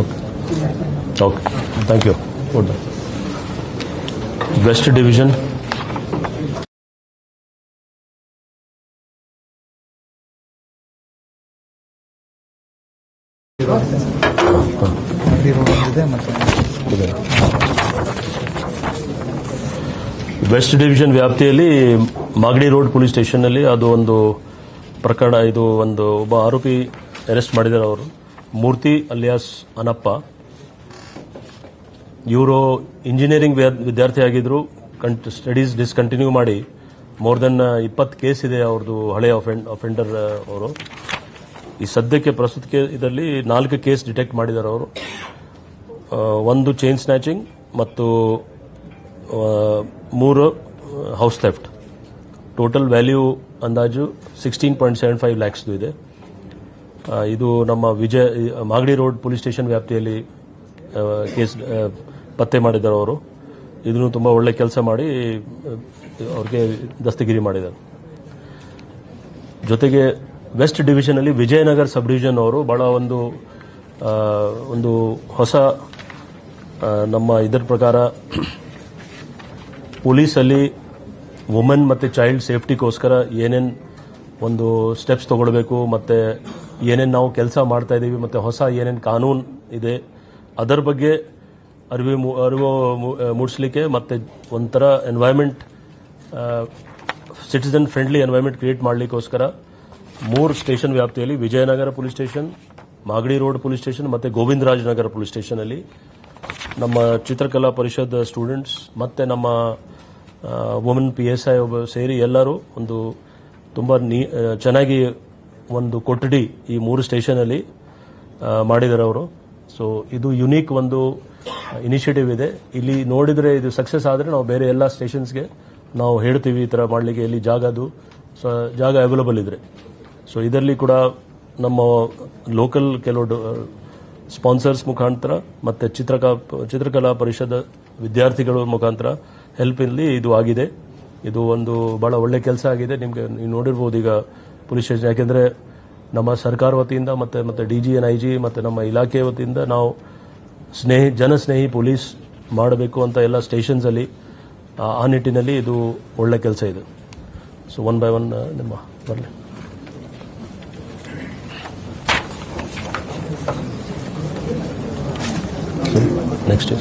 okay okay thank you good west division ಅಂಗಡಿ road ಒಂದಿದೆ ಮತ್ತೆ ವೆಸ್ಟ್ ಡಿವಿಷನ್ ವ್ಯಾಪ್ತಿಯಲ್ಲಿ ಮಾಗಡಿ ರೋಡ್ ಪೊಲೀಸ್ ಸ್ಟೇಷನ್ನಲ್ಲಿ ಅದು ಒಂದು ಪ್ರಕರಣ, ಇದು ಒಂದು ಒಬ್ಬ ಆರೋಪಿ ಅರೆಸ್ಟ್ ಮಾಡಿದ್ದಾರೆ ಅವರು. ಮೂರ್ತಿ ಅಲಿಯಾಸ್ ಅನಪ್ಪ. ಇವರು ಇಂಜಿನಿಯರಿಂಗ್ ವಿದ್ಯಾರ್ಥಿ ಆಗಿದ್ರು. ಸ್ಟಡೀಸ್ ಡಿಸ್ಕಂಟಿನ್ಯೂ ಮಾಡಿ ಮೋರ್ ದೆನ್ ಇಪ್ಪತ್ತು ಕೇಸ್ ಇದೆ ಅವ್ರದ್ದು ಹಳೆಯ ಅಫೆಂಡರ್ ಅವರು. ಈ ಸದ್ಯಕ್ಕೆ ಪ್ರಸ್ತುತ ಇದರಲ್ಲಿ ನಾಲ್ಕು ಕೇಸ್ ಡಿಟೆಕ್ಟ್ ಮಾಡಿದ್ದಾರೆ ಅವರು. ಒಂದು ಚೈನ್ ಸ್ನ್ಯಾಚಿಂಗ್ ಮತ್ತು ಮೂರು ಹೌಸ್ ಲೆಫ್ಟ್ ಟೋಟಲ್ ವ್ಯಾಲ್ಯೂ ಅಂದಾಜು ಸಿಕ್ಸ್ಟೀನ್ ಪಾಯಿಂಟ್ ಸೆವೆನ್ ಫೈವ್ ಲ್ಯಾಕ್ಸ್ದು ಇದೆ. ಇದು ನಮ್ಮ Vijaya Magadi road police station ವ್ಯಾಪ್ತಿಯಲ್ಲಿ ಕೇಸ್ ಪತ್ತೆ ಮಾಡಿದ್ದಾರೆ ಅವರು. ಇದನ್ನು ತುಂಬ ಒಳ್ಳೆ ಕೆಲಸ ಮಾಡಿ ಅವ್ರಿಗೆ ದಸ್ತಗಿರಿ ಮಾಡಿದ್ದಾರೆ. ಜೊತೆಗೆ ವೆಸ್ಟ್ ಡಿವಿಷನಲ್ಲಿ ವಿಜಯನಗರ ಸಬ್ ಡಿವಿಷನ್ ಅವರು ಬಹಳ ಒಂದು ಒಂದು ಹೊಸ ನಮ್ಮ ಇದರ ಪ್ರಕಾರ ಪೊಲೀಸಲ್ಲಿ ವುಮೆನ್ ಮತ್ತು ಚೈಲ್ಡ್ ಸೇಫ್ಟಿಗೋಸ್ಕರ ಏನೇನು ಒಂದು ಸ್ಟೆಪ್ಸ್ ತಗೊಳ್ಬೇಕು, ಮತ್ತು ಏನೇನು ನಾವು ಕೆಲಸ ಮಾಡ್ತಾ ಇದ್ದೀವಿ ಮತ್ತು ಹೊಸ ಏನೇನು ಕಾನೂನು ಇದೆ, ಅದರ ಬಗ್ಗೆ ಅರಿವು ಅರಿವು ಮೂಡಿಸ್ಲಿಕ್ಕೆ ಮತ್ತು ಒಂಥರ environment citizen friendly environment create ಮಾಡಲಿಕ್ಕೋಸ್ಕರ ಮೂರು ಸ್ಟೇಷನ್ ವ್ಯಾಪ್ತಿಯಲ್ಲಿ, Vijayanagar police station, Magadi road police station, ಮತ್ತು ಗೋವಿಂದರಾಜನಗರ ಪೊಲೀಸ್ ಸ್ಟೇಷನಲ್ಲಿ ನಮ್ಮ ಚಿತ್ರಕಲಾ ಪರಿಷತ್ ಸ್ಟೂಡೆಂಟ್ಸ್ ಮತ್ತು ನಮ್ಮ ವುಮೆನ್ ಪಿ ಎಸ್ ಐ ಒಬ್ಬ ಸೇರಿ ಎಲ್ಲರೂ ಒಂದು ತುಂಬ ನೀ ಚೆನ್ನಾಗಿ ಒಂದು ಕೊಠಡಿ ಈ ಮೂರು ಸ್ಟೇಷನಲ್ಲಿ ಮಾಡಿದ್ದಾರೆ ಅವರು ಸೊ ಇದು ಯುನೀಕ್ ಒಂದು ಇನಿಷಿಯೇಟಿವ್ ಇದೆ. ಇಲ್ಲಿ ನೋಡಿದರೆ ಇದು ಸಕ್ಸಸ್ ಆದರೆ ನಾವು ಬೇರೆ ಎಲ್ಲ ಸ್ಟೇಷನ್ಸ್ಗೆ ನಾವು ಹೇಳ್ತೀವಿ ಈ ಥರ ಮಾಡಲಿಕ್ಕೆ. ಇಲ್ಲಿ ಜಾಗದು ಸೊ, ಜಾಗ ಅವೈಲಬಲ್ ಇದ್ರೆ. ಸೊ ಇದರಲ್ಲಿ ಕೂಡ ನಮ್ಮ ಲೋಕಲ್ ಕೆಲವು ಸ್ಪಾನ್ಸರ್ಸ್ ಮುಖಾಂತರ ಮತ್ತು ಚಿತ್ರಕಾ, ಚಿತ್ರಕಲಾ ಪರಿಷತ್ ವಿದ್ಯಾರ್ಥಿಗಳ ಮುಖಾಂತರ ಹೆಲ್ಪ್ ಇಲ್ಲಿ ಇದು ಆಗಿದೆ. ಇದು ಒಂದು ಬಹಳ ಒಳ್ಳೆ ಕೆಲಸ ಆಗಿದೆ. ನಿಮಗೆ ನೀವು ನೋಡಿರ್ಬೋದು ಈಗ ಪೊಲೀಸ್ ಸ್ಟೇಷನ್, ಯಾಕೆಂದರೆ ನಮ್ಮ ಸರ್ಕಾರ ವತಿಯಿಂದ ಮತ್ತು ಮತ್ತು D G and I G ಮತ್ತು ನಮ್ಮ ಇಲಾಖೆ ವತಿಯಿಂದ ನಾವು ಸ್ನೇಹಿ, ಜನಸ್ನೇಹಿ ಪೊಲೀಸ್ ಮಾಡಬೇಕು ಅಂತ ಎಲ್ಲ ಸ್ಟೇಷನ್ಸಲ್ಲಿ ಆ- ನಿಟ್ಟಿನಲ್ಲಿ ಇದು ಒಳ್ಳೆ ಕೆಲಸ ಇದೆ. ಸೊ ಒನ್ ಬೈ ಒನ್ ನಿಮ್ಮ ಬರಲಿ. ನೆಕ್ಸ್ಟ್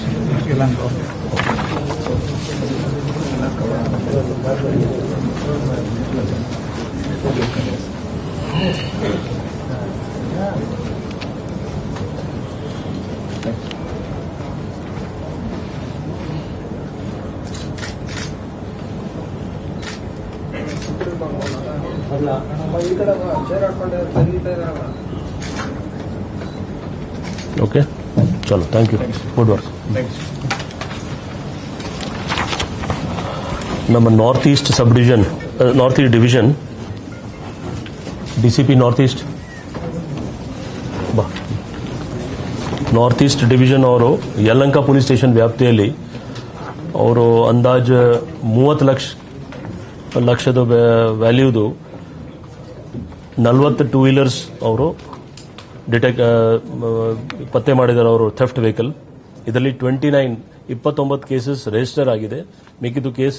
ಓಕೆ ಚಲೋ ಥ್ಯಾಂಕ್ ಯು ಗುಡ್ ವರ್ಕ್ ನಮ್ಮ north east sub division north east division D north east north east division ಅವರು ಯಲಂಕ ಪೊಲೀಸ್ ಸ್ಟೇಷನ್ ವ್ಯಾಪ್ತಿಯಲ್ಲಿ ಅವರು ಅಂದಾಜು ಮೂವತ್ತು ಲಕ್ಷ, ಲಕ್ಷದ ವ್ಯಾಲ್ಯೂದು ನಲವತ್ತು ಟೂ ವೀಲರ್ಸ್ ಅವರು ಡಿಟೆಕ್ ಪತ್ತೆ ಮಾಡಿದ್ದಾರೆ ಅವರು ಥೆಫ್ಟ್ ವೆಹಿಕಲ್ ಇದರಲ್ಲಿ ಟ್ವೆಂಟಿ ನೈನ್ ಇಪ್ಪತ್ತೊಂಬತ್ತು ಕೇಸಸ್ ರಿಜಿಸ್ಟರ್ ಆಗಿದೆ. ಮಿಕ್ಕಿದ್ದು ಕೇಸ್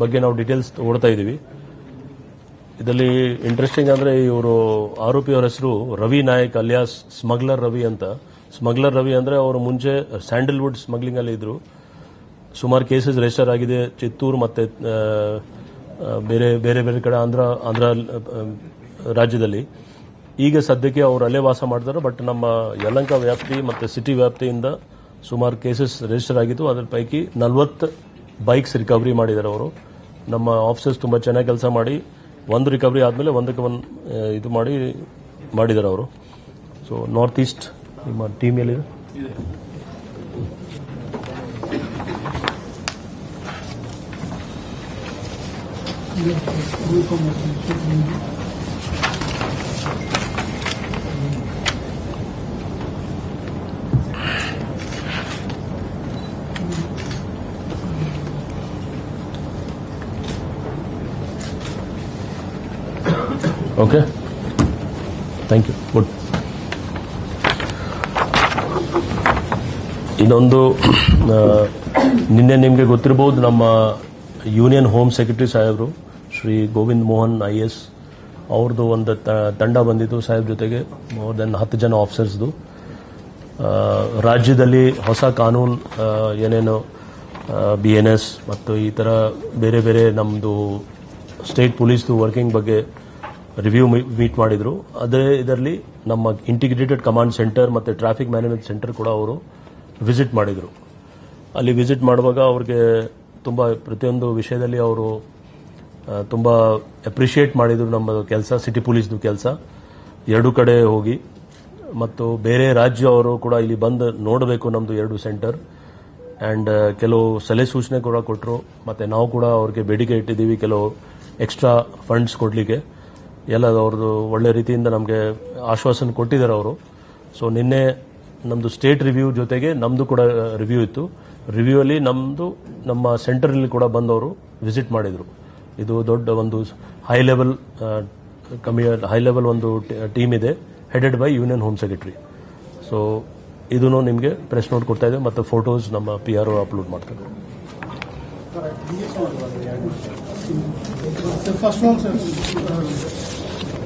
ಬಗ್ಗೆ ನಾವು ಡೀಟೇಲ್ಸ್ ಓಡ್ತಾ ಇದ್ದೀವಿ ಇದರಲ್ಲಿ ಇಂಟ್ರೆಸ್ಟಿಂಗ್ ಅಂದರೆ ಇವರು ಆರೋಪಿಯವರ ಹೆಸರು ರವಿ ನಾಯಕ್ ಅಲಿಯಾಸ್ ಸ್ಮಗ್ಲರ್ ರವಿ ಅಂತ. ಸ್ಮಗ್ಲರ್ ರವಿ ಅಂದರೆ ಅವರು ಮುಂಚೆ ಸ್ಯಾಂಡಲ್ವುಡ್ ಸ್ಮಗ್ಲಿಂಗ್ ಅಲ್ಲಿ ಇದ್ರು. ಸುಮಾರು ಕೇಸಸ್ ರಿಜಿಸ್ಟರ್ ಆಗಿದೆ. ಚಿತ್ತೂರು ಮತ್ತೆ ಬೇರೆ ಬೇರೆ ಬೇರೆ ಕಡೆ ಆಂಧ್ರ ಆಂಧ್ರ ರಾಜ್ಯದಲ್ಲಿ. ಈಗ ಸದ್ಯಕ್ಕೆ ಅವರು ಅಲ್ಲೇ ವಾಸ ಮಾಡ್ತಾರೆ. ಬಟ್ ನಮ್ಮ ಯಲಂಕ ವ್ಯಾಪ್ತಿ ಮತ್ತು ಸಿಟಿ ವ್ಯಾಪ್ತಿಯಿಂದ ಸುಮಾರು ಕೇಸಸ್ ರಿಜಿಸ್ಟರ್ ಆಗಿದ್ದು, ಅದರ ಪೈಕಿ ನಲವತ್ತು ಬೈಕ್ಸ್ ರಿಕವರಿ ಮಾಡಿದ್ದಾರೆ ಅವರು. ನಮ್ಮ ಆಫೀಸರ್ಸ್ ತುಂಬ ಚೆನ್ನಾಗಿ ಕೆಲಸ ಮಾಡಿ, ಒಂದು ರಿಕವರಿ ಆದಮೇಲೆ ಒಂದಕ್ಕೆ ಒಂದು ಇದು ಮಾಡಿ ಮಾಡಿದ್ದಾರೆ ಅವರು. ಸೊ ನಾರ್ತ್ ಈಸ್ಟ್ ನಿಮ್ಮ ಟೀಮ್ ಎಲ್ಲಿ ಓಕೆ ಥ್ಯಾಂಕ್ ಯು ಗುಡ್ ಇನ್ನೊಂದು ನಿನ್ನೆ ನಿಮಗೆ ಗೊತ್ತಿರಬಹುದು ನಮ್ಮ ಯೂನಿಯನ್ ಹೋಮ್ ಸೆಕ್ರೆಟರಿ ಸಾಹೇಬರು, ಶ್ರೀ ಗೋವಿಂದ್ ಮೋಹನ್ ಐ ಎಸ್ ಅವ್ರದ್ದು ಒಂದು ತಂಡ ಬಂದಿದ್ದು ಸಾಹೇಬ್ ಜೊತೆಗೆ ಮೋರ್ ದೆನ್ ಹತ್ತು ಜನ ಆಫೀಸರ್ಸ್ದು ರಾಜ್ಯದಲ್ಲಿ ಹೊಸ ಕಾನೂನು ಏನೇನು ಬಿ ಎನ್ ಎಸ್ ಮತ್ತು ಈ ಥರ ಬೇರೆ ಬೇರೆ ನಮ್ಮದು ಸ್ಟೇಟ್ ಪೊಲೀಸ್ದು ವರ್ಕಿಂಗ್ ಬಗ್ಗೆ ರಿವ್ಯೂ ಮೀಟ್ ಮಾಡಿದರು. ಅದೇ ಇದರಲ್ಲಿ ನಮ್ಮ ಇಂಟಿಗ್ರೇಟೆಡ್ ಕಮಾಂಡ್ ಸೆಂಟರ್ ಮತ್ತು ಟ್ರಾಫಿಕ್ ಮ್ಯಾನೇಜ್ಮೆಂಟ್ ಸೆಂಟರ್ ಕೂಡ ಅವರು ವಿಸಿಟ್ ಮಾಡಿದರು. ಅಲ್ಲಿ ವಿಸಿಟ್ ಮಾಡುವಾಗ ಅವ್ರಿಗೆ ತುಂಬ ಪ್ರತಿಯೊಂದು ವಿಷಯದಲ್ಲಿ ಅವರು ತುಂಬ ಅಪ್ರಿಷಿಯೇಟ್ ಮಾಡಿದರು ನಮ್ಮ ಕೆಲಸ ಸಿಟಿ ಪೊಲೀಸ್ದು ಕೆಲಸ. ಎರಡೂ ಕಡೆ ಹೋಗಿ ಮತ್ತು ಬೇರೆ ರಾಜ್ಯ ಅವರು ಕೂಡ ಇಲ್ಲಿ ಬಂದು ನೋಡಬೇಕು ನಮ್ಮದು ಎರಡು ಸೆಂಟರ್ ಆ್ಯಂಡ್ ಕೆಲವು ಸಲಹೆ ಸೂಚನೆ ಕೂಡ ಕೊಟ್ಟರು ಮತ್ತು ನಾವು ಕೂಡ ಅವ್ರಿಗೆ ಬೇಡಿಕೆ ಇಟ್ಟಿದ್ದೀವಿ ಕೆಲವು ಎಕ್ಸ್ಟ್ರಾ ಫಂಡ್ಸ್ ಕೊಡಲಿಕ್ಕೆ. ಎಲ್ಲ ಅವ್ರದ್ದು ಒಳ್ಳೆ ರೀತಿಯಿಂದ ನಮಗೆ ಆಶ್ವಾಸನೆ ಕೊಟ್ಟಿದ್ದಾರೆ ಅವರು. ಸೊ ನಿನ್ನೆ ನಮ್ಮದು ಸ್ಟೇಟ್ ರಿವ್ಯೂ ಜೊತೆಗೆ ನಮ್ಮದು ಕೂಡ ರಿವ್ಯೂ ಇತ್ತು. ರಿವ್ಯೂ ಅಲ್ಲಿ ನಮ್ಮದು ನಮ್ಮ ಸೆಂಟರಲ್ಲಿ ಕೂಡ ಬಂದವರು ವಿಸಿಟ್ ಮಾಡಿದರು. ಇದು ದೊಡ್ಡ ಒಂದು ಹೈ ಲೆವೆಲ್ ಕಮ್ಮಿ ಹೈ ಲೆವೆಲ್ ಒಂದು ಟೀಮ್ ಇದೆ headed by union home secretary so ಇದನ್ನು ನಿಮಗೆ ಪ್ರೆಸ್ ನೋಟ್ ಕೊಡ್ತಾ ಇದೆ ಮತ್ತು ಫೋಟೋಸ್ ನಮ್ಮ ಪಿ ಆರ್ ಅಪ್ಲೋಡ್ ಮಾಡ್ತಾರೆ.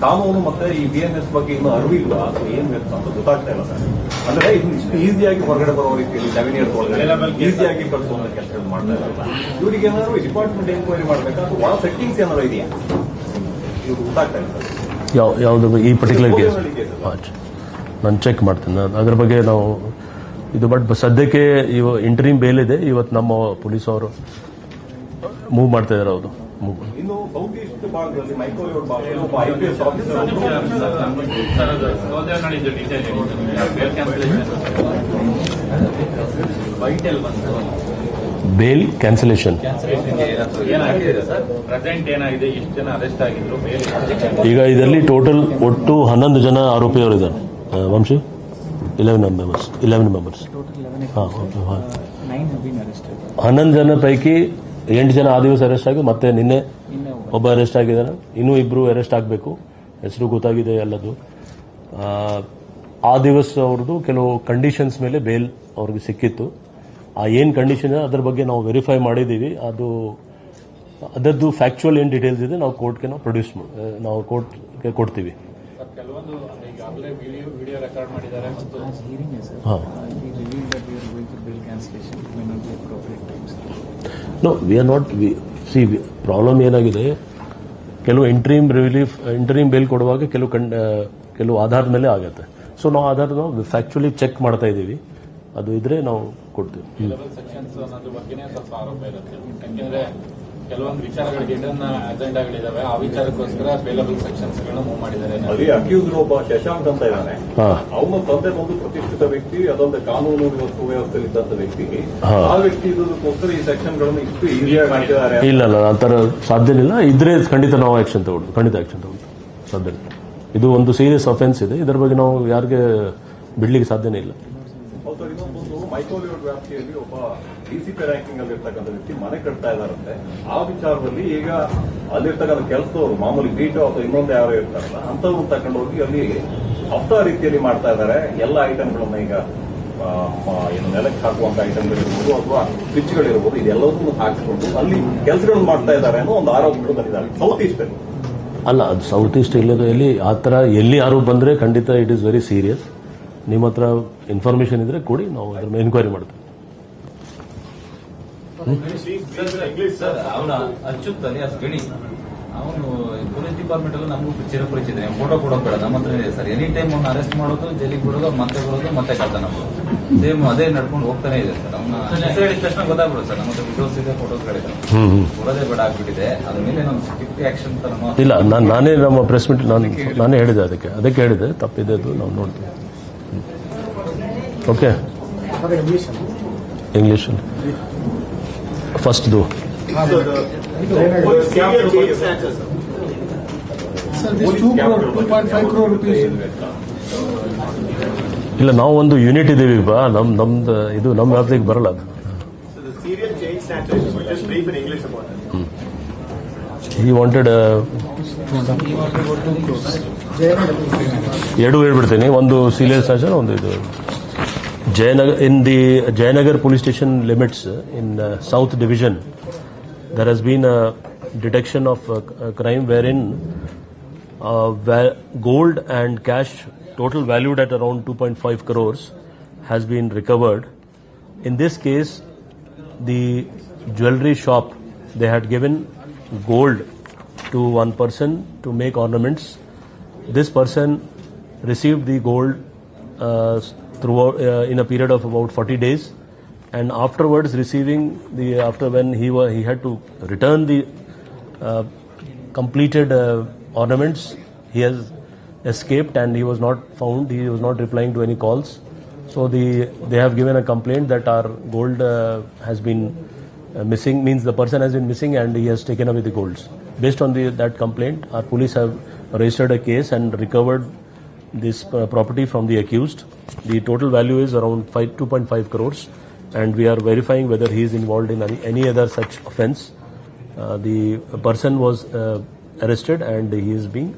ಕಾನೂನು ಮತ್ತೆ ಈ ಬಿ ಎಂ ಎಸ್ ಬಗ್ಗೆ ಇನ್ನೂ ಅರಿವಿಲ್ಲ ಅಥವಾ ಏನ್ ಅಂತ ಗೊತ್ತಾಗ್ತಾ ಇಲ್ಲ ಸರ್. ಅಂದ್ರೆ ಇದು ಇಷ್ಟು ಈಸಿಯಾಗಿ ಹೊರಗಡೆ ಬರೋ ರೀತಿಯಲ್ಲಿ ಸೆವೆನ್ ಇಯರ್ಸ್ ಒಳಗಡೆ ಈಸಿಯಾಗಿ ಕಳಿಸುವಂತ ಕೆಲಸ ಮಾಡ್ತಾ ಇಲ್ಲ ಇವರಿಗೆ ಏನಾದ್ರು ಡಿಪಾರ್ಟ್ಮೆಂಟ್ ಎನ್ಕ್ವೈರಿ ಮಾಡ್ಬೇಕಾ ಅಥವಾ ಒಳ ಸೆಟ್ಟಿಂಗ್ಸ್ ಏನಾದ್ರು ಇದೆಯಾ? ಇವ್ರು ಗೊತ್ತಾಗ್ತಾ ಇಲ್ಲ ಸರ್. ಯಾವ ಯಾವುದು ಈ ಪರ್ಟಿಕ್ಯುಲರ್ ಕೇಸ್ ನಾನು ಚೆಕ್ ಮಾಡ್ತೀನಿ. ಅದ್ರ ಬಗ್ಗೆ ನಾವು ಇದು ಬಟ್ ಸದ್ಯಕ್ಕೆ ಇವ ಇಂಟ್ರೀಮ್ ಬೇಲ್ ಇದೆ. ಇವತ್ತು ನಮ್ಮ ಪೊಲೀಸ್ ಅವರು ಮೂವ್ ಮಾಡ್ತಾ ಇದ್ದಾರೆ ಅವರು. ಇನ್ನು ಭಾಗದಲ್ಲಿ ಮೈಕ್ರೋವೇವ್ ಭಾಗದಲ್ಲಿ ಒಬ್ಬ I P S officer vital ಬಂದು ಬೇಲ್ ಕ್ಯಾನ್ಸಲೇಷನ್ ಏನಾಗಿದೆ ಸರ್? ಪ್ರೆಸೆಂಟ್ ಏನಾಗಿದೆ? ಎಷ್ಟು ಜನ ಅರೆಸ್ಟ್ ಆಗಿದ್ರು ಈಗ ಇದರಲ್ಲಿ ಟೋಟಲ್ ಒಟ್ಟು ಹನ್ನೊಂದು ಜನ ಆರೋಪಿಯವರು ಇದ್ದಾರೆ. Vamshi? Eleven members eleven members ಹಾಂ. ಹನ್ನೊಂದು ಜನ ಪೈಕಿ ಎಂಟು ಜನ ಆ ದಿವಸ ಅರೆಸ್ಟ್ ಆಗಿ ಮತ್ತೆ ನಿನ್ನೆ ಒಬ್ಬ ಅರೆಸ್ಟ್ ಆಗಿದ್ದಾನೆ. ಇನ್ನೂ ಇಬ್ರು ಅರೆಸ್ಟ್ ಆಗಬೇಕು. ಹೆಸರು ಗೊತ್ತಾಗಿದೆ ಎಲ್ಲದು ಆ, ಆ ದಿವಸ ಅವ್ರದ್ದು ಕೆಲವು ಕಂಡೀಷನ್ಸ್ ಮೇಲೆ ಬೇಲ್ ಅವ್ರಿಗೆ ಸಿಕ್ಕಿತ್ತು. ಆ ಏನು ಕಂಡೀಷನ್ ಇದೆ ಅದ್ರ ಬಗ್ಗೆ ನಾವು ವೆರಿಫೈ ಮಾಡಿದ್ದೀವಿ. ಅದು ಅದರದ್ದು ಫ್ಯಾಕ್ಚುಯಲ್ ಏನು ಡೀಟೇಲ್ಸ್ ಇದೆ ನಾವು ಕೋರ್ಟ್ಗೆ ನಾವು ಪ್ರೊಡ್ಯೂಸ್ ನಾವು ಕೋರ್ಟ್ಗೆ ಕೊಡ್ತೀವಿ. ಕೆಲವೊಂದು no we are not see problem ಏನಾಗಿದೆ? ಕೆಲವು ಇಂಟ್ರೀಮ್ ರಿಲೀಫ್ ಇಂಟ್ರೀಮ್ ಬೇಲ್ ಕೊಡುವಾಗ ಕೆಲವು ಕಂಡ, ಕೆಲವು ಆಧಾರದ ಮೇಲೆ ಆಗುತ್ತೆ. ಸೊ ನಾವು ಆಧಾರ ನಾವು ಫ್ಯಾಕ್ಚುಲಿ ಚೆಕ್ ಮಾಡ್ತಾ ಇದ್ದೀವಿ. ಅದು ಇದ್ರೆ ನಾವು ಕೊಡ್ತೀವಿ. ಕೆಲವೊಂದು ವಿಚಾರಗಳಿಗೆ ಹಿಡನ್ ಅಜೆಂಡಾಗಳಿದಾವೆ. ಆ ವಿಚಾರಕ್ಕೋಸ್ಕರ ಬೇಲಬಲ್ ಸೆಕ್ಷನ್ಸ್ ಗಳನ್ನ ಮೂವ್ ಮಾಡಿದ್ದಾರೆ. ಅಲ್ಲಿ ಅಕ್ಯೂಸ್ಡ್ ಒಬ್ಬ ಶಶಾಂಕ್ ಅಂತ ಇದ್ದಾನೆ. ಅವನ ತಂದೆ ಒಂದು ಪ್ರತಿಷ್ಠಿತ ವ್ಯಕ್ತಿ ಅದೊಂದು ಕಾನೂನು ಸುವ್ಯವಸ್ಥೆಯಲ್ಲಿ ಇದ್ದಂತ ವ್ಯಕ್ತಿ. ಆ ವ್ಯಕ್ತಿ ಇದಕ್ಕೋಸ್ಕರ ಈ ಸೆಕ್ಷನ್ಗಳನ್ನು ಇಷ್ಟು ಈಸಿಯಾಗಿ ಮಾಡಿದ್ದಾರೆ ಇಲ್ಲ ಅಲ್ಲ ಆ ಸಾಧ್ಯ ಇಲ್ಲ. ಇದ್ರೆ ಖಂಡಿತ ನಾವು ಆಕ್ಷನ್ ತಗೊಂಡು ಖಂಡಿತ ಆಕ್ಷನ್ ತಗೊಂಡು ಸಾಧ್ಯ ಇಲ್ಲ. ಇದು ಒಂದು ಸೀರಿಯಸ್ ಅಫೆನ್ಸ್ ಇದೆ. ಇದರ ಬಗ್ಗೆ ನಾವು ಯಾರಿಗೆ ಬಿಡ್ಲಿಕ್ಕೆ ಸಾಧ್ಯನೇ ಇಲ್ಲ. ಮೈಕೋಲಿಯೋಡ್ ವ್ಯಾಪ್ತಿಯಲ್ಲಿ ಮೈಕ್ರೋಲಿಯೋಡ್ ವ್ಯಾಪ್ತಿಯಲ್ಲಿ ಸಿ ಡಿಸಿಪಿ ರ್ಯಾಂಕಿಂಗ್ ಅಲ್ಲಿ ಇರ್ತಕ್ಕಂಥ ವ್ಯಕ್ತಿ ಮನೆ ಕಟ್ತಾ ಇದಾರಂತೆ ಆ ವಿಚಾರದಲ್ಲಿ ಈಗ ಅಲ್ಲಿರ್ತಕ್ಕಂಥ ಕೆಲಸದವರು, ಮಾಮೂಲಿ ಬೀಟು ಅಥವಾ ಇನ್ನೊಂದು ಯಾರೋ ಇರ್ತಾರಲ್ಲ ಅಂತವ್ರನ್ನ ತಕೊಂಡು ಹೋಗಿ ಅಲ್ಲಿ ಹಪ್ತ ರೀತಿಯಲ್ಲಿ ಮಾಡ್ತಾ ಇದ್ದಾರೆ. ಎಲ್ಲ ಐಟಮ್ಗಳನ್ನ ಈಗ ಏನು ನೆಲಕ್ಕೆ ಹಾಕುವಂತ ಐಟಮ್ಗಳಿರ್ಬೋದು ಅಥವಾ ಸ್ವಿಚ್ಗಳಿರ್ಬೋದು ಇದೆಲ್ಲವನ್ನೂ ಹಾಕಿಕೊಂಡು ಅಲ್ಲಿ ಕೆಲಸಗಳನ್ನು ಮಾಡ್ತಾ ಇದ್ದಾರೆ ಅನ್ನೋ ಒಂದು ಆರೋಪಗಳು ಬಂದಿದ್ದಾರೆ ಸೌತ್ ಈಸ್ಟ್ ಅಲ್ಲಿ. ಅಲ್ಲ, ಅದು ಸೌತ್ ಈಸ್ಟ್ ಇಲ್ಲದ ಎಲ್ಲಿ, ಆ ಥರ ಎಲ್ಲಿ ಯಾರು ಬಂದರೆ ಖಂಡಿತ ಇಟ್ ಈಸ್ ವೆರಿ ಸೀರಿಯಸ್ ನಿಮ್ಮ ಹತ್ರ ಇನ್ಫಾರ್ಮೇಶನ್ ಇದ್ರೆ ಕೊಡಿ, ನಾವು ಅದ್ರ ಮೇಲೆ ಎನ್ಕ್ವೈರಿ ಮಾಡ್ತೀವಿ. ಅವನ ಅಚ್ಯುತ್ ಅಲಿಯಾಸ್ ಗಣಿ ಅವನು ಪೊಲೀಸ್ ಡಿಪಾರ್ಟ್ಮೆಂಟ್ ಅಲ್ಲಿ ನಮಗೂ ಚಿರಪರಿಚಿತ. ಫೋಟೋ ಕೊಡೋಕೆ ಬೇಡ ನಮ್ಮ ಹತ್ರ ಇದೆ ಸರ್. ಎನಿ ಟೈಮ್ ಅವ್ನು ಅರೆಸ್ಟ್ ಮಾಡೋದು ಜೈಲಿಗೆ ಬಿಡೋದು ಮತ್ತೆ ಬರೋದು ಮತ್ತೆ ಕಳ್ತನ ಮಾಡೋದು. ಸೇಮ್ ಅದೇ ನಡ್ಕೊಂಡು ಹೋಗ್ತಾನೆ ಇದೆ ಸರ್. ಅವನ ಹೆಸರು ಹೇಳಿದ ತಕ್ಷಣ ಗೊತ್ತಾಗ್ಬಿಡುತ್ತೆ ಸರ್. ನಮ್ಮ ಹತ್ರ ವಿಡಿಯೋಸ್ ಇದೆ ಫೋಟೋಸ್ಗಳಿದೆ ಹ್ಮ್ ಹ್ಮ್. ಕೊಡೋದೇ ಬೇಡ ಆಗ್ಬಿಟ್ಟಿದೆ. ಅದ್ರ ಮೇಲೆ ನಮ್ಮ ಸ್ಟ್ರಿಕ್ಟ್ ಆಕ್ಷನ್ ತರ ಇಲ್ಲ ನಾನು ನಾನೇ ನಮ್ಮ ಪ್ರೆಸ್ ಮೀಟ್ ನಾನು ನಾನೇ ಹೇಳಿದೆ ಅದಕ್ಕೆ. ಅದಕ್ಕೆ ಹೇಳಿದೆ ತಪ್ಪಿದೆ ಅದು. ನಾವು ನೋಡ್ತೀವಿ ಓಕೆ ಇಂಗ್ಲಿಷ್ ಫಸ್ಟ್ ದು ಇಲ್ಲ ನಾವು ಒಂದು ಯೂನಿಟ್ ಇದೀವಿ ಬಾ. ನಮ್ ನಮ್ದು ಇದು ನಮ್ಮ ವ್ಯಾಪ್ತಿಗೆ ಬರಲ್ಲ ಈ ವಾಂಟೆಡ್ uh, ಎರಡು ಹೇಳ್ಬಿಡ್ತೀನಿ. ಒಂದು ಸೀರಿಯಸ್ ಸ್ಟ್ಯಾಚರ್ ಒಂದು ಇದು. Jayanagar, in the Jayanagar police station limits in uh, South Division, there has been a detection of a crime wherein uh, where gold and cash total valued at around 2.5 crores has been recovered. In this case, the jewelry shop, they had given gold to one person to make ornaments. This person received the gold uh, throughout uh, in a period of about 40 days. And afterwards receiving the after when he wa- he had to return the uh, completed uh, ornaments he has escaped and he was not found he was not replying to any calls. So the they have given a complaint that our gold uh, has been uh, missing means the person has been missing and he has taken away the golds. Based on the that complaint our police have registered a case and recovered this uh, property from the accused the total value is around 5 2.5 crores and we are verifying whether he is involved in any, any other such offense. Uh, the person was uh, arrested and he is being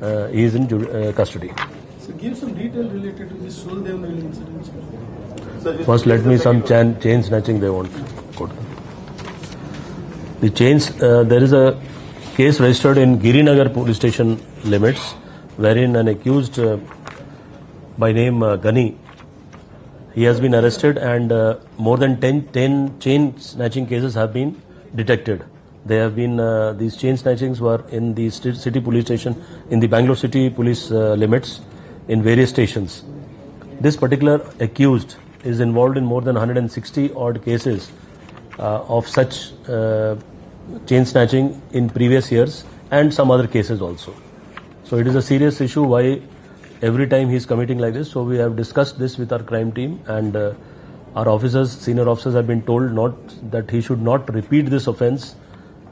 uh, he is in uh, custody. So give some detail related to this Soldevnali incident. So First, let me some chain, chain snatching they want. The chains, uh, there is a case registered in Girinagar police station limits wherein an accused uh, by name uh, Gani he has been arrested and uh, more than 10, 10 chain snatching cases have been detected. They have been, uh, these chain snatchings were in the city police station, in the Bangalore city police uh, limits in various stations. This particular accused is involved in more than 160 odd cases uh, of such uh, chain snatching in previous years and some other cases also. So it is a serious issue why every time he is committing like this. So we have discussed this with our crime team and uh, our officers, senior officers have been told not that he should not repeat this offense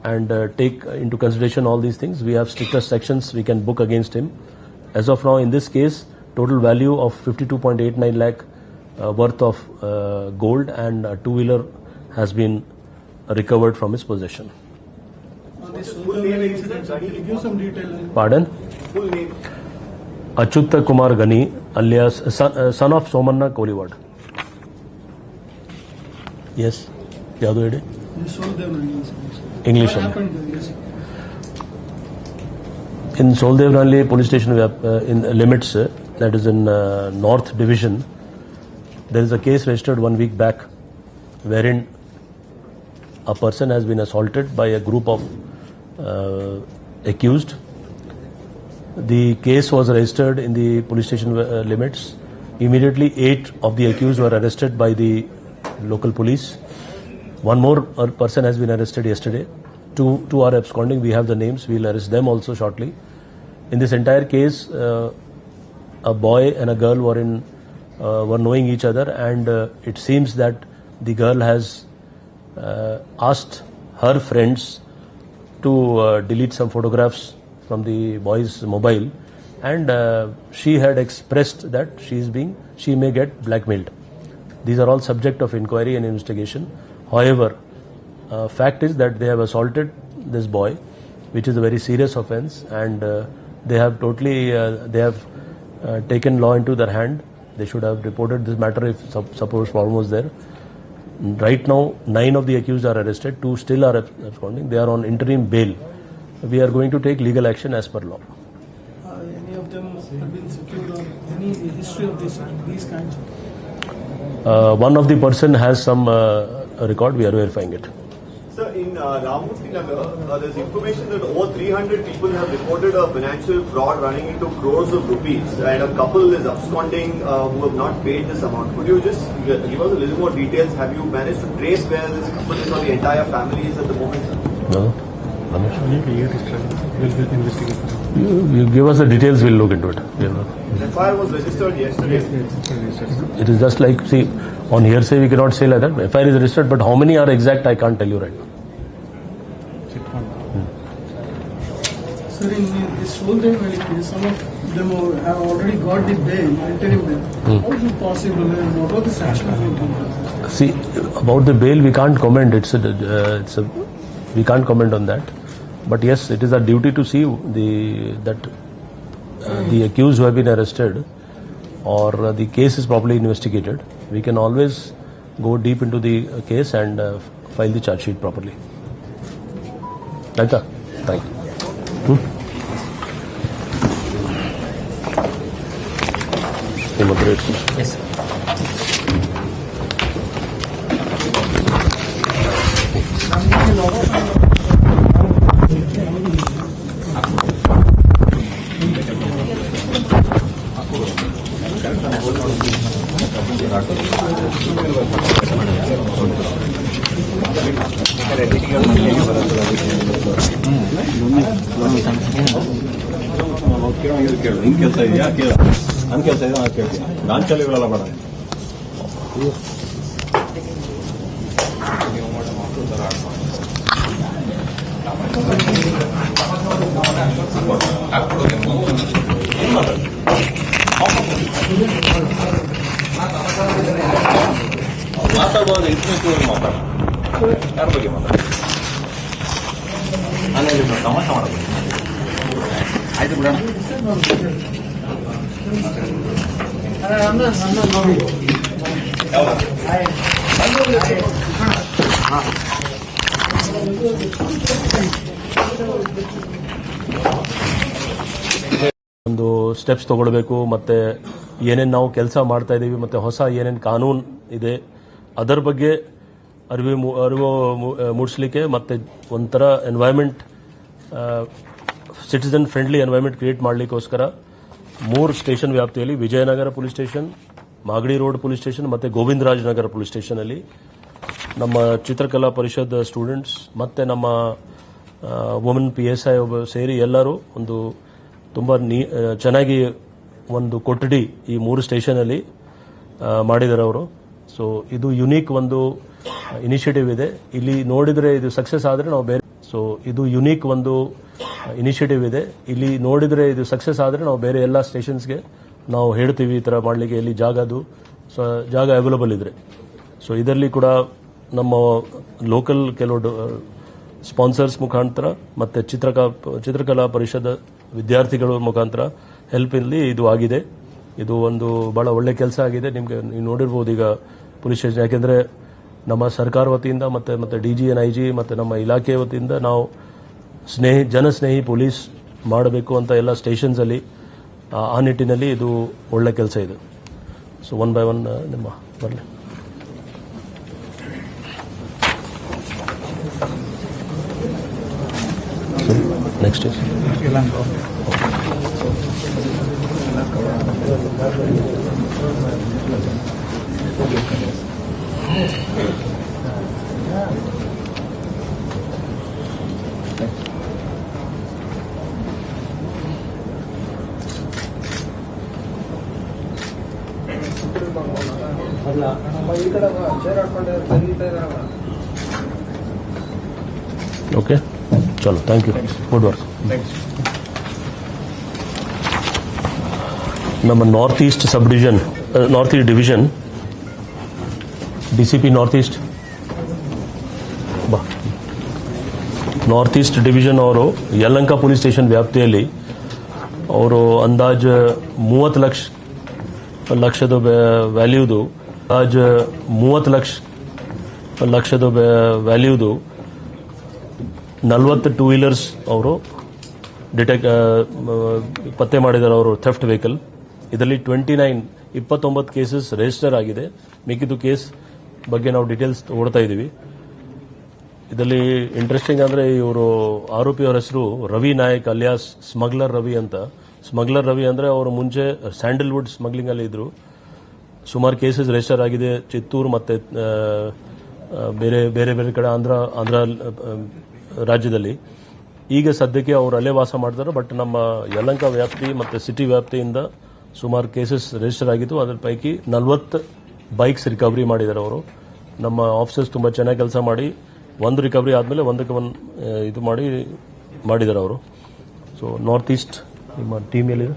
and uh, take into consideration all these things. We have stricter sections we can book against him. As of now, in this case, total value of 52.89 lakh uh, worth of uh, gold and a two-wheeler has been recovered from his possession. On this incident, sir, can you give some detail? Pardon? Full name. Achutta Kumar Gani, alias son, uh, son of Somanna Koliwad. Yes. ಯಾವುದು ಹೇಳಿ This Soldevnali incident. sir. English What ಅಲ್ಲಿ. happened there? Yes. In Soldevnalli police station uh, in limits, uh, that is in uh, North Division, there is a case registered one week back the case was registered in the police station uh, limits. Immediately, eight of the accused were arrested by the local police. One more uh, person has been arrested yesterday. Two, two are absconding. We have the names. We'll arrest them also shortly. In this entire case, uh, a boy and a girl were in uh, were knowing each other, and uh, it seems that the girl has uh, asked her friends to uh, delete some photographs from the boy's mobile, and uh, she had expressed that she is being she may get blackmailed. These are all subject of inquiry and investigation. However, uh, fact is that they have assaulted this boy, which is a very serious offense, and uh, they have totally uh, they have uh, taken law into their hand. They should have reported this matter if sup- suppose problem was there. Right now, nine of the accused are arrested. Two still are ab- absconding. They are on interim bail. We are going to take legal action as per law. Uh, any of them have been secured or any history of this, these kinds? Uh, one of the person has some uh, record. We are verifying it. Sir, in uh, Ramurthy Nagar, uh, there's information that over 300 people have reported a financial fraud running into crores of rupees, and a couple is absconding uh, who have not paid this amount. Could you just give give us a little more details? Have you managed to trace where this couple is or the entire family is at the moment, sir? No? You, you give us the details, we'll look into it. You know. FIR was registered yesterday. It is just like, see, on hearsay we cannot say like that. FIR is registered, but how many are exact, I can't tell you right now. Sir, in this whole day, some of them have already got the bail, interim bail. How is it possible and what are the sanctions? See, about the bail, we can't comment. It's a, uh, it's a, we can't comment on that. But yes, it is our duty to see the that uh, the accused who have been arrested or uh, the case is properly investigated. We can always go deep into the uh, case and uh, file the charge sheet properly. Aita? Thank you. Hmm? Immigration. ಕೇಳು ನಿನ್ ಕೆಲಸ ಇದೆಯಾ ಕೇಳ ನನ್ ಕೆಲಸ ಇದೆ ನಾನು ಕೇಳ್ತೀನಿ ಗಾಂಚಲಿಗಳೆಲ್ಲ ಬೇಡ ಮಾತಾಡುವಾಗ ಇನ್ಫ್ಲೂಯೆನ್ಸ್ ಮಾತಾಡ ಯಾರ ಬಗ್ಗೆ ಮಾತಾಡ ನಾನು ಇಲ್ಲಿ ತಮಾಷೆ ಮಾಡಬೇಕು ಆಯ್ತು ಬಿಡೋಣ ಒಂದು ಸ್ಟೆಪ್ಸ್ ತಗೊಳ್ಬೇಕು, ಮತ್ತೆ ಏನೇನು ನಾವು ಕೆಲಸ ಮಾಡ್ತಾ ಇದ್ದೀವಿ ಮತ್ತೆ ಹೊಸ ಏನೇನು ಕಾನೂನು ಇದೆ, ಅದರ ಬಗ್ಗೆ ಅರಿವು ಅರಿವು ಮೂಡಿಸ್ಲಿಕ್ಕೆ, ಮತ್ತೆ ಒಂಥರ environment citizen friendly environment create ಮಾಡಲಿಕ್ಕೋಸ್ಕರ ಮೂರು ಸ್ಟೇಷನ್ ವ್ಯಾಪ್ತಿಯಲ್ಲಿ, Vijayanagar police station Magadi road police station ಮತ್ತೆ ಗೋವಿಂದರಾಜನಗರ ಪೊಲೀಸ್ ಸ್ಟೇಷನಲ್ಲಿ ನಮ್ಮ ಚಿತ್ರಕಲಾ ಪರಿಷತ್ ಸ್ಟೂಡೆಂಟ್ಸ್ ಮತ್ತೆ ನಮ್ಮ ವುಮೆನ್ ಪಿ ಎಸ್ ಐ ಒಬ್ಬ ಸೇರಿ ಎಲ್ಲರೂ ಒಂದು ತುಂಬ ನೀ ಚೆನ್ನಾಗಿ ಒಂದು ಕೊಠಡಿ ಈ ಮೂರು ಸ್ಟೇಷನಲ್ಲಿ ಮಾಡಿದ್ದಾರೆ ಅವರು. ಸೊ ಇದು ಯುನೀಕ್ ಒಂದು ಇನಿಷಿಯೇಟಿವ್ ಇದೆ. ಇಲ್ಲಿ ನೋಡಿದರೆ ಇದು ಸಕ್ಸಸ್ ಆದರೆ ನಾವು ಬೇರೆ ಸೊ ಇದು ಯುನೀಕ್ ಒಂದು ಇನಿಷಿಯೇಟಿವ್ ಇದೆ. ಇಲ್ಲಿ ನೋಡಿದರೆ ಇದು ಸಕ್ಸಸ್ ಆದರೆ ನಾವು ಬೇರೆ ಎಲ್ಲ ಸ್ಟೇಷನ್ಸ್ಗೆ ನಾವು ಹೇಳ್ತೀವಿ ಈ ಥರ ಮಾಡಲಿಕ್ಕೆ. ಇಲ್ಲಿ ಜಾಗದು ಸೊ, ಜಾಗ ಅವೈಲಬಲ್ ಇದ್ರೆ. ಸೊ ಇದರಲ್ಲಿ ಕೂಡ ನಮ್ಮ ಲೋಕಲ್ ಕೆಲವು ಸ್ಪಾನ್ಸರ್ಸ್ ಮುಖಾಂತರ ಮತ್ತೆ ಚಿತ್ರಕ, ಚಿತ್ರಕಲಾ ಪರಿಷತ್ ವಿದ್ಯಾರ್ಥಿಗಳ ಮುಖಾಂತರ ಹೆಲ್ಪ್ ಇಲ್ಲಿ ಇದು ಆಗಿದೆ. ಇದು ಒಂದು ಬಹಳ ಒಳ್ಳೆ ಕೆಲಸ ಆಗಿದೆ. ನಿಮಗೆ ನೀವು ನೋಡಿರ್ಬೋದು ಈಗ ಪೊಲೀಸ್ ಸ್ಟೇಷನ್, ಯಾಕೆಂದ್ರೆ ನಮ್ಮ ಸರ್ಕಾರ ವತಿಯಿಂದ ಮತ್ತೆ ಮತ್ತೆ D G and I G ಮತ್ತೆ ನಮ್ಮ ಇಲಾಖೆ ವತಿಯಿಂದ ನಾವು ಸ್ನೇಹಿ, ಜನಸ್ನೇಹಿ ಪೊಲೀಸ್ ಮಾಡಬೇಕು ಅಂತ ಎಲ್ಲ ಸ್ಟೇಷನ್ಸ್ ಅಲ್ಲಿ, ಆ- ಆ ನಿಟ್ಟಿನಲ್ಲಿ ಇದು ಒಳ್ಳೆ ಕೆಲಸ ಇದೆ. ಸೊ ಒನ್ ಬೈ ಒನ್ ನಿಮ್ಮ, ಬರಲಿ. ನೆಕ್ಸ್ಟ್ ಇಸ್ ಓಕೆ ಚಲೋ ಥ್ಯಾಂಕ್ ಯು ಗುಡ್ ವರ್ಕ್ ನಮ್ಮ north east sub division north east division D C P north east ಬಾ ನಾರ್ತ್ ಈಸ್ಟ್ ಡಿವಿಷನ್ ಅವರು ಯಲಂಕ ಪೊಲೀಸ್ ಸ್ಟೇಷನ್ ವ್ಯಾಪ್ತಿಯಲ್ಲಿ ಅವರು ಅಂದಾಜು ಮೂವತ್ತು ಲಕ್ಷ ಲಕ್ಷದ ವ್ಯಾಲ್ಯೂದು ಅಂದಾಜು ಮೂವತ್ತು ಲಕ್ಷ ಲಕ್ಷದ ವ್ಯಾಲ್ಯೂದು ನಲವತ್ತು ಟೂ ವೀಲರ್ಸ್ ಅವರು ಡಿಟೆಕ್ ಪತ್ತೆ ಮಾಡಿದ್ದಾರೆ ಅವರು ಥೆಫ್ಟ್ ವೆಹಿಕಲ್ ಇದರಲ್ಲಿ ಟ್ವೆಂಟಿ ನೈನ್ ಇಪ್ಪತ್ತೊಂಬತ್ತು ಕೇಸಸ್ ರಿಜಿಸ್ಟರ್ ಆಗಿದೆ. ಮಿಕ್ಕಿದ್ದು ಕೇಸ್ ಬಗ್ಗೆ ನಾವು ಡೀಟೇಲ್ಸ್ ಓಡ್ತಾ ಇದ್ದೀವಿ. ಇದರಲ್ಲಿ ಇಂಟ್ರೆಸ್ಟಿಂಗ್ ಅಂದರೆ ಇವರು ಆರೋಪಿಯವರ ಹೆಸರು ರವಿ ನಾಯಕ್ ಅಲಿಯಾಸ್ ಸ್ಮಗ್ಲರ್ ರವಿ ಅಂತ. ಸ್ಮಗ್ಲರ್ ರವಿ ಅಂದರೆ ಅವರು ಮುಂಚೆ ಸ್ಯಾಂಡಲ್ವುಡ್ ಸ್ಮಗ್ಲಿಂಗ್ ಅಲ್ಲಿ ಇದ್ರು. ಸುಮಾರು ಕೇಸಸ್ ರಿಜಿಸ್ಟರ್ ಆಗಿದೆ. ಚಿತ್ತೂರು ಮತ್ತೆ ಬೇರೆ ಬೇರೆ ಬೇರೆ ಕಡೆ ಆಂಧ್ರ ಆಂಧ್ರ ರಾಜ್ಯದಲ್ಲಿ. ಈಗ ಸದ್ಯಕ್ಕೆ ಅವರು ಅಲ್ಲೇ ವಾಸ ಮಾಡ್ತಾರೆ ಬಟ್ ನಮ್ಮ ಯಲಂಕ ವ್ಯಾಪ್ತಿ ಮತ್ತು ಸಿಟಿ ವ್ಯಾಪ್ತಿಯಿಂದ ಸುಮಾರು ಕೇಸಸ್ ರಿಜಿಸ್ಟರ್ ಆಗಿತ್ತು ಅದರ ಪೈಕಿ ನಲ್ವತ್ತು ಬೈಕ್ಸ್ ರಿಕವರಿ ಮಾಡಿದ್ದಾರೆ ಅವರು. ನಮ್ಮ ಆಫೀಸರ್ಸ್ ತುಂಬ ಚೆನ್ನಾಗಿ ಕೆಲಸ ಮಾಡಿ, ಒಂದು ರಿಕವರಿ ಆದಮೇಲೆ ಒಂದಕ್ಕೆ ಒಂದು ಇದು ಮಾಡಿ ಮಾಡಿದ್ದಾರೆ ಅವರು. ಸೊ ನಾರ್ತ್ ಈಸ್ಟ್ ನಿಮ್ಮ ಟೀಮ್ ಎಲ್ಲಿದೆ?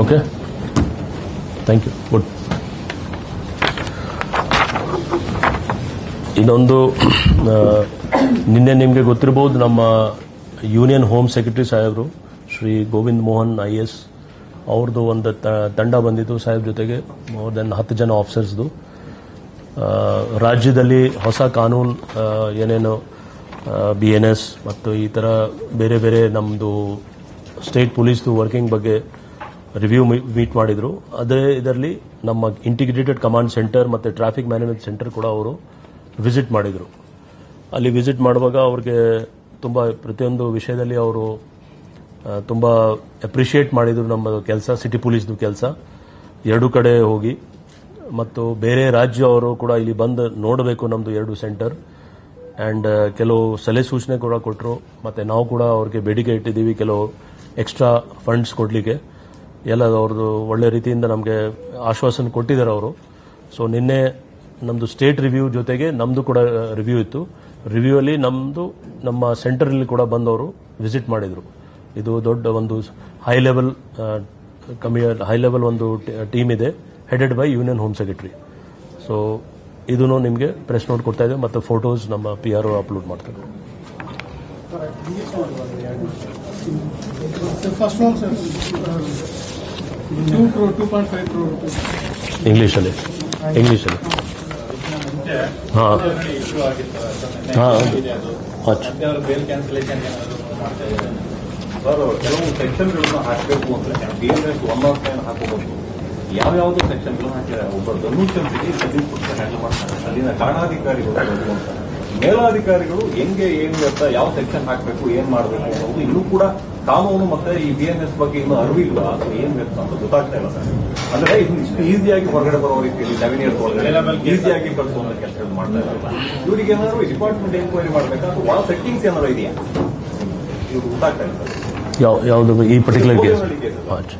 ಓಕೆ ಥ್ಯಾಂಕ್ ಯು ಗುಡ್ ಇನ್ನೊಂದು ನಿನ್ನೆ ನಿಮಗೆ ಗೊತ್ತಿರಬಹುದು ನಮ್ಮ ಯೂನಿಯನ್ ಹೋಮ್ ಸೆಕ್ರೆಟರಿ ಸಾಹೇಬರು, ಶ್ರೀ ಗೋವಿಂದ್ ಮೋಹನ್ ಐ ಎಸ್ ಅವ್ರದ್ದು ಒಂದು ತಂಡ ಬಂದಿತ್ತು ಸಾಹೇಬ್ ಜೊತೆಗೆ ಮೋರ್ ದೆನ್ ಹತ್ತು ಜನ ಆಫೀಸರ್ಸ್ದು ರಾಜ್ಯದಲ್ಲಿ ಹೊಸ ಕಾನೂನು ಏನೇನು ಬಿ ಎನ್ ಎಸ್ ಮತ್ತು ಈ ಥರ ಬೇರೆ ಬೇರೆ ನಮ್ಮದು ಸ್ಟೇಟ್ ಪೊಲೀಸ್ದು ವರ್ಕಿಂಗ್ ಬಗ್ಗೆ ರಿವ್ಯೂ ಮೀಟ್ ಮಾಡಿದ್ರು. ಅದೇ ಇದರಲ್ಲಿ ನಮ್ಮ ಇಂಟಿಗ್ರೇಟೆಡ್ ಕಮಾಂಡ್ ಸೆಂಟರ್ ಮತ್ತು ಟ್ರಾಫಿಕ್ ಮ್ಯಾನೇಜ್ಮೆಂಟ್ ಸೆಂಟರ್ ಕೂಡ ಅವರು ವಿಸಿಟ್ ಮಾಡಿದರು. ಅಲ್ಲಿ ವಿಸಿಟ್ ಮಾಡುವಾಗ ಅವ್ರಿಗೆ ತುಂಬ ಪ್ರತಿಯೊಂದು ವಿಷಯದಲ್ಲಿ ಅವರು ತುಂಬ ಅಪ್ರಿಷಿಯೇಟ್ ಮಾಡಿದರು ನಮ್ಮ ಕೆಲಸ ಸಿಟಿ ಪೊಲೀಸ್ದು ಕೆಲಸ. ಎರಡು ಕಡೆ ಹೋಗಿ ಮತ್ತು ಬೇರೆ ರಾಜ್ಯ ಅವರು ಕೂಡ ಇಲ್ಲಿ ಬಂದು ನೋಡಬೇಕು ನಮ್ಮದು ಎರಡು ಸೆಂಟರ್ ಆ್ಯಂಡ್ ಕೆಲವು ಸಲಹೆ ಸೂಚನೆ ಕೂಡ ಕೊಟ್ಟರು ಮತ್ತು ನಾವು ಕೂಡ ಅವ್ರಿಗೆ ಬೇಡಿಕೆ ಇಟ್ಟಿದ್ದೀವಿ ಕೆಲವು ಎಕ್ಸ್ಟ್ರಾ ಫಂಡ್ಸ್ ಕೊಡಲಿಕ್ಕೆ. ಎಲ್ಲ ಅವ್ರದ್ದು ಒಳ್ಳೆ ರೀತಿಯಿಂದ ನಮಗೆ ಆಶ್ವಾಸನೆ ಕೊಟ್ಟಿದ್ದಾರೆ ಅವರು. ಸೊ ನಿನ್ನೆ ನಮ್ಮದು ಸ್ಟೇಟ್ ರಿವ್ಯೂ ಜೊತೆಗೆ ನಮ್ಮದು ಕೂಡ ರಿವ್ಯೂ ಇತ್ತು. ರಿವ್ಯೂ ಅಲ್ಲಿ ನಮ್ಮದು ನಮ್ಮ ಸೆಂಟರಲ್ಲಿ ಕೂಡ ಬಂದವರು ವಿಸಿಟ್ ಮಾಡಿದರು. ಇದು ದೊಡ್ಡ ಒಂದು ಹೈ ಲೆವೆಲ್ ಕಮ್ಮಿ ಹೈ ಲೆವೆಲ್ ಒಂದು ಟೀಮ್ ಇದೆ headed by union home secretary so ಇದನ್ನು ನಿಮಗೆ ಪ್ರೆಸ್ ನೋಟ್ ಕೊಡ್ತಾ ಇದೆ, ಮತ್ತು ಫೋಟೋಸ್ ನಮ್ಮ ಪಿ ಆರ್ ಅಪ್ಲೋಡ್ ಮಾಡ್ತಾರೆ. The first one, sir, uh, two crore, two point five crore rupees. ಇಂಗ್ಲೀಷಲ್ಲಿ ಇಂಗ್ಲೀಷಲ್ಲಿ ಹಾಂ. ಇಶ್ಯೂ ಆಗಿತ್ತು ಹಾ. ಅಚ್ಚ ಕೆಲವು ಸೆಕ್ಷನ್ಗಳನ್ನು ಹಾಕಬೇಕು ಅಂತ B M S one nought nine ಹಾಕೋಬಹುದು ಯಾವ ಯಾವ್ದು ಸೆಕ್ಷನ್ಗಳನ್ನ ಹಾಕಿದ್ದಾರೆ. ಒಬ್ಬ ಸತೀಶ್ ಪುತ್ರ ಹ್ಯಾಂಡಲ್ ಮಾಡ್ತಾರೆ. ಅಲ್ಲಿನ ಕಾರಣಾಧಿಕಾರಿಗಳು ಅಂತಾರೆ ಅಂತ. ಮೇಲಾಧಿಕಾರಿಗಳು ಹೆಂಗೆ ಏನು ಅಂತ ಯಾವ ಸೆಕ್ಷನ್ ಹಾಕಬೇಕು ಏನ್ ಮಾಡಬೇಕು ಅನ್ನೋದು ಇನ್ನೂ ಕೂಡ ಕಾನೂನು ಮತ್ತೆ ಈ ಬಿ ಎಂ ಎಸ್ ಬಗ್ಗೆ ಇನ್ನೂ ಅರಿವಿಲ್ಲ. ಅದು ಏನ್ ಬೇಕು ಅಂತ ಗೊತ್ತಾಗ್ತಾ ಇಲ್ಲ ಸರ್. ಅಂದ್ರೆ ಇದು ಇಷ್ಟು ಈಸಿಯಾಗಿ ಹೊರಗಡೆ ಬರೋ ರೀತಿಯಲ್ಲಿ ಸೆವೆನ್ ಇಯರ್ಸ್ ಒಳಗಡೆ ಈಸಿಯಾಗಿ ಕಳಿಸುವಂತ ಕೆಲಸ ಮಾಡ್ತಾ ಇರಲ್ಲ ಇವರಿಗೆ ಏನಾದ್ರು ಡಿಪಾರ್ಟ್ಮೆಂಟ್ ಎಂಕ್ವೈರಿ ಮಾಡ್ಬೇಕಾ? ಅಥವಾ ಒಳ ಸೆಟ್ಟಿಂಗ್ಸ್ ಏನಾದ್ರು ಇದೆಯಾ? ಇವ್ರು ಗೊತ್ತಾಗ್ತಾ ಇಲ್ಲ ಯಾವುದು ಈ ಪರ್ಟಿಕ್ಯುಲರ್ ಕೇಸ್.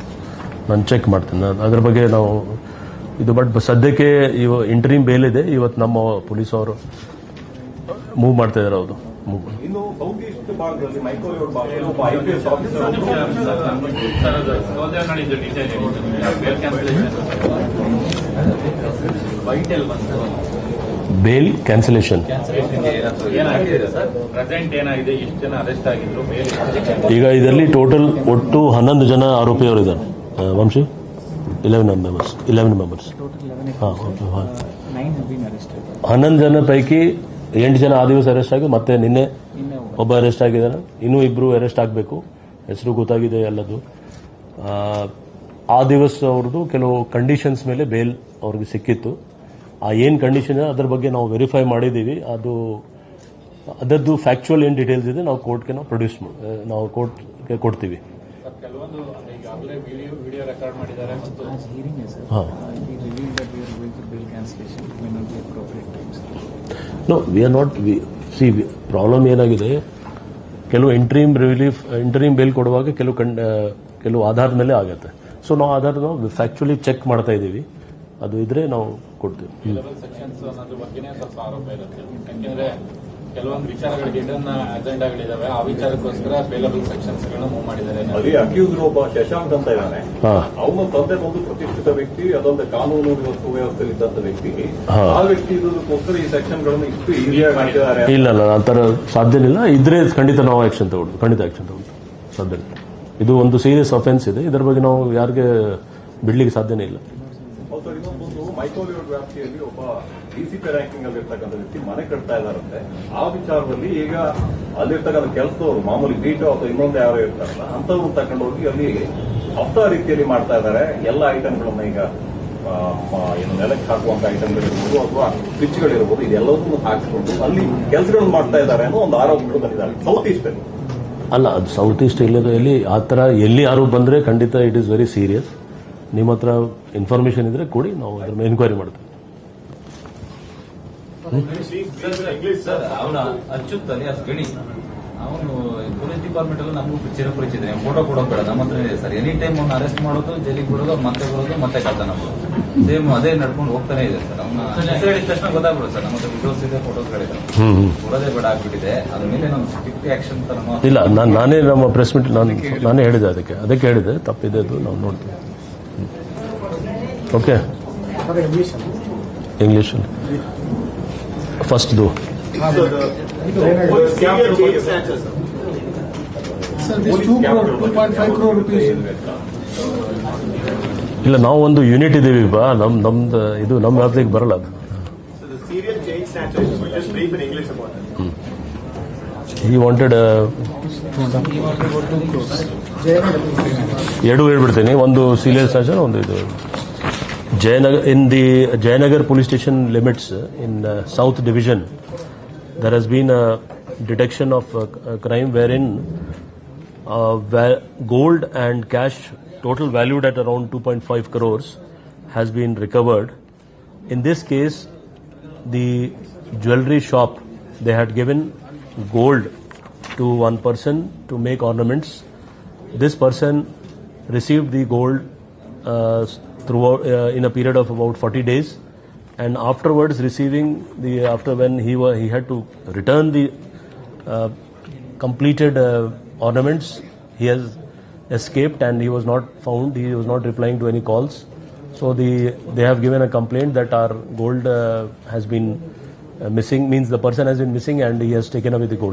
ನಾನು ಚೆಕ್ ಮಾಡ್ತೀನಿ. ನಾನು ಅದ್ರ ಬಗ್ಗೆ ನಾವು ಇದು ಬಟ್ ಸದ್ಯಕ್ಕೆ ಇವ ಇಂಟ್ರೀಮ್ ಬೇಲ್ ಇದೆ. ಇವತ್ತು ನಮ್ಮ ಪೊಲೀಸ್ ಅವರು ಮೂವ್ ಮಾಡ್ತಾ ಇದಾರೆ ಅವರು. ಮೂವ್ ಇನ್ನು ಸೌತ್ ಈಸ್ಟ್ ಭಾಗದಲ್ಲಿ ಮೈಕ್ರೋಲೇಔಟ್ ಭಾಗದಲ್ಲಿ ಒಬ್ಬ I P S officer sir ಅದು ಹೋದ ನಾಡಿದ್ದು ಡೀಟೇಲ್ ಬೇಲ್ ಕ್ಯಾನ್ಸಲೇಷನ್. ಈಗ ಇದರಲ್ಲಿ ಟೋಟಲ್ ಒಟ್ಟು ಹನ್ನೊಂದು ಜನ ಆರೋಪಿಯವರು ಇದ್ದಾರೆ. Vamshi? Eleven members eleven members Total 11 ಹಾಂ ಓಕೆ ಹಾಂ. Nine have been arrested. ಹನ್ನೊಂದು ಜನ ಪೈಕಿ ಎಂಟು ಜನ ಆ ದಿವಸ ಅರೆಸ್ಟ್ ಆಗಿ ಮತ್ತೆ ನಿನ್ನೆ ಒಬ್ಬ ಅರೆಸ್ಟ್ ಆಗಿದ್ದಾನೆ. ಇನ್ನೂ ಇಬ್ರು ಅರೆಸ್ಟ್ ಆಗಬೇಕು. ಹೆಸರು ಗೊತ್ತಾಗಿದೆ ಎಲ್ಲದು ಆ, ದಿವಸ ಅವ್ರದ್ದು ಕೆಲವು ಕಂಡೀಷನ್ಸ್ ಮೇಲೆ ಬೇಲ್ ಅವ್ರಿಗೆ ಸಿಕ್ಕಿತ್ತು. ಆ ಏನು ಕಂಡೀಷನ್ ಅದ್ರ ಬಗ್ಗೆ ನಾವು ವೆರಿಫೈ ಮಾಡಿದ್ದೀವಿ. ಅದು ಅದರದ್ದು ಫ್ಯಾಕ್ಚುಯಲ್ ಏನು ಡೀಟೇಲ್ಸ್ ಇದೆ ನಾವು ಕೋರ್ಟ್ಗೆ ನಾವು ಪ್ರೊಡ್ಯೂಸ್ ನಾವು ಕೋರ್ಟ್ಗೆ ಕೊಡ್ತೀವಿ. ಸರ್ ಕೆಲವೊಂದು ಈಗಾಗಲೇ ವಿಡಿಯೋ ವಿಡಿಯೋ ರೆಕಾರ್ಡ್ ಮಾಡಿದ್ದಾರೆ ಮತ್ತು as hearing is, sir. ಹಾಂ. No we are not see problem ಏನಾಗಿದೆ? ಕೆಲವು ಇಂಟ್ರೀಮ್ ರಿಲೀಫ್ ಇಂಟ್ರೀಮ್ ಬೇಲ್ ಕೊಡುವಾಗ ಕೆಲವು ಕಂಡ, ಕೆಲವು ಆಧಾರದ ಮೇಲೆ ಆಗುತ್ತೆ. ಸೊ ನಾವು ಆಧಾರದ ನಾವು ಫ್ಯಾಕ್ಚುಲಿ ಚೆಕ್ ಮಾಡ್ತಾ ಇದ್ದೀವಿ. ಅದು ಇದ್ರೆ ನಾವು ಕೊಡ್ತೀವಿ. ಕೆಲವೊಂದು ವಿಚಾರಗಳಿಗೆ ಇದನ್ನ ಅಜೆಂಡಾಗಳಿದಾವೆ ಆ ವಿಚಾರಕ್ಕೋಸ್ಕರ ಬೇಲಬಲ್ ಸೆಕ್ಷನ್ಸ್ ಗಳನ್ನ ಮೂವ್ ಮಾಡಿದ್ದಾರೆ. ಅಲ್ಲಿ ಅಕ್ಯೂಸ್ಡ್ ಒಬ್ಬ ಶಶಾಂಕ್ ಅಂತ ಇದ್ದಾನೆ. ಹಾಂ. ಅವನ ತಂದೆ ಒಂದು ಪ್ರತಿಷ್ಠಿತ ವ್ಯಕ್ತಿ ಅದೊಂದು ಕಾನೂನು ವ್ಯವಸ್ಥೆ ವ್ಯವಸ್ಥೆಯಲ್ಲಿ ಇದ್ದಂತ ವ್ಯಕ್ತಿ ಆ ವ್ಯಕ್ತಿ ಇದಕ್ಕೋಸ್ಕರ ಈ ಸೆಕ್ಷನ್ಗಳನ್ನು ಇಷ್ಟು ಈಸಿಯಾಗಿ ಮಾಡಿದ್ದಾರೆ. ಇಲ್ಲ ಇಲ್ಲ ಆ ತರ ಸಾಧ್ಯನಿಲ್ಲ ಇದ್ರೆ ಖಂಡಿತ ನಾವು ಆಕ್ಷನ್ ತಗೊಂಡು ಖಂಡಿತ ಆಕ್ಷನ್ ತಗೊಂಡು ಸಾಧ್ಯ ಇದು ಒಂದು ಸೀರಿಯಸ್ ಅಫೆನ್ಸ್ ಇದೆ. ಇದರ ಬಗ್ಗೆ ನಾವು ಯಾರಿಗೆ ಬಿಡ್ಲಿಕ್ಕೆ ಸಾಧ್ಯನೇ ಇಲ್ಲ. ಮೈಕೋಲಿಯೋಡ್ ವ್ಯಾಪ್ತಿಯಲ್ಲಿ ಮೈಕ್ರೋಲಿಯೋಡ್ ವ್ಯಾಪ್ತಿಯಲ್ಲಿ ಸಿ ಡಿಸಿಪಿ ರ್ಯಾಂಕಿಂಗ್ ಅಲ್ಲಿ ಇರ್ತಕ್ಕಂಥ ವ್ಯಕ್ತಿ ಮನೆ ಕಟ್ತಾ ಇದಾರಂತೆ ಆ ವಿಚಾರದಲ್ಲಿ ಈಗ ಅಲ್ಲಿರ್ತಕ್ಕಂಥ ಕೆಲಸದವರು, ಮಾಮೂಲಿ ಬೀಟೋ ಅಥವಾ ಇನ್ನೊಂದು ಯಾರೋ ಇರ್ತಾರಲ್ಲ ಅಂತವ್ರನ್ನ ತಗೊಂಡು ಹೋಗಿ ಅಲ್ಲಿ ಹೊಸ ರೀತಿಯಲ್ಲಿ ಮಾಡ್ತಾ ಇದ್ದಾರೆ. ಎಲ್ಲ ಐಟಮ್ಗಳನ್ನ ಈಗ ಏನು ನೆಲಕ್ಕೆ ಹಾಕುವಂತ ಐಟಮ್ಗಳಿರ್ಬೋದು ಅಥವಾ ಸ್ವಿಚ್ಗಳಿರ್ಬೋದು, ಇದೆಲ್ಲವನ್ನೂ ಹಾಕಿಕೊಂಡು ಅಲ್ಲಿ ಕೆಲಸಗಳನ್ನು ಮಾಡ್ತಾ ಇದ್ದಾರೆ ಅನ್ನೋ ಒಂದು ಆರೋಪಗಳು ಬಂದಿದ್ದಾರೆ ಸೌತ್ ಈಸ್ಟ್ ಅಲ್ಲಿ. ಅದು ಸೌತ್ ಈಸ್ಟ್ ಎಲ್ಲಿ, ಆ ಥರ ಎಲ್ಲಿ ಯಾರು ಬಂದರೆ ಖಂಡಿತ ಇಟ್ ಈಸ್ ವೆರಿ ಸೀರಿಯಸ್ ನಿಮ್ಮ ಹತ್ರ ಇನ್ಫಾರ್ಮೇಷನ್ ಇದ್ರೆ ಕೊಡಿ ನಾವು ಅದ್ರ ಮೇಲೆ ಎನ್ಕ್ವೈರಿ ಮಾಡ್ತೀವಿ. ಸರ್ ಅವನ ಅಚ್ಯುತ್ ಅಲಿಯಾಸ್ ಗಣಿ ಅವನು ಪೊಲೀಸ್ ಡಿಪಾರ್ಟ್ಮೆಂಟ್ ಅಲ್ಲಿ ನಮಗೂ ಚಿರಪರಿಚಿತ ಫೋಟೋ ಕೊಡೋ ಬೇಡ. ನಮ್ಮ ಹತ್ರ ಇದೆ ಸರ್. ಎನಿ ಟೈಮ್ ಅವ್ನ ಅರೆಸ್ಟ್ ಮಾಡೋದು ಜೈಲಿಗೆ ಬಿಡೋದು ಮತ್ತೆ ಬರೋದು ಮತ್ತೆ ಕಳ್ತನ ನಾವು ಸೇಮ್ ಅದೇ ನಡ್ಕೊಂಡು ಹೋಗ್ತಾನೆ ಇದೆ ಸರ್. ಅವನ ಹೆಸರು ಹೇಳಿದ ತಕ್ಷಣ ಗೊತ್ತಾಗ್ಬಿಡುತ್ತೆ ಸರ್. ನಮ್ಮ ಹತ್ರ ವಿಡಿಯೋಸ್ ಇದೆ ಫೋಟೋಸ್ಗಳಿದೆ ಹ್ಮ್ ಹ್ಮ್. ಕೊಡೋದೇ ಬೇಡ ಆಗ್ಬಿಟ್ಟಿದೆ. ಅದ್ರ ಮೇಲೆ ನಮ್ಮ ಸ್ಟ್ರಿಕ್ಟ್ ಆಕ್ಷನ್ ತರ ಇಲ್ಲ ನಾನು ನಾನೇ ನಮ್ಮ ಪ್ರೆಸ್ ಮೀಟ್ ನಾನು ನಾನೇ ಹೇಳಿದೆ ಅದಕ್ಕೆ. ಅದಕ್ಕೆ ಹೇಳಿದೆ. ತಪ್ಪಿದೆ ಅದು. ನಾವು ನೋಡ್ತೀವಿ. ಓಕೆ ಇಂಗ್ಲೀಷಲ್ಲಿ ಫಸ್ಟ್ ದು ಇಲ್ಲ ನಾವು ಒಂದು ಯೂನಿಟ್ ಇದೀವಿ ಬಾ. ನಮ್ ನಮ್ದು ಇದು ನಮ್ಮ ವ್ಯಾಪ್ತಿಗೆ ಬರಲ್ಲ ಅದು. ಈ ವಾಂಟೆಡ್ ಎರಡು ಹೇಳ್ಬಿಡ್ತೀನಿ. ಒಂದು ಸೀರಿಯಸ್ ಒಂದು ಇದು. Jayanagar, in the Jayanagar police station limits in uh, South Division, there has been a detection of a, a crime wherein uh, va- gold and cash total valued at around 2.5 crores has been recovered. In this case, the jewelry shop, they had given gold to one person to make ornaments. This person received the gold uh, throughout uh, in a period of about 40 days, and afterwards receiving the after when he wa- he had to return the uh, completed uh, ornaments. He has escaped and he was not found. He was not replying to any calls. So the they have given a complaint that our gold uh, has been uh, missing. Means the person has been missing and he has taken away the gold.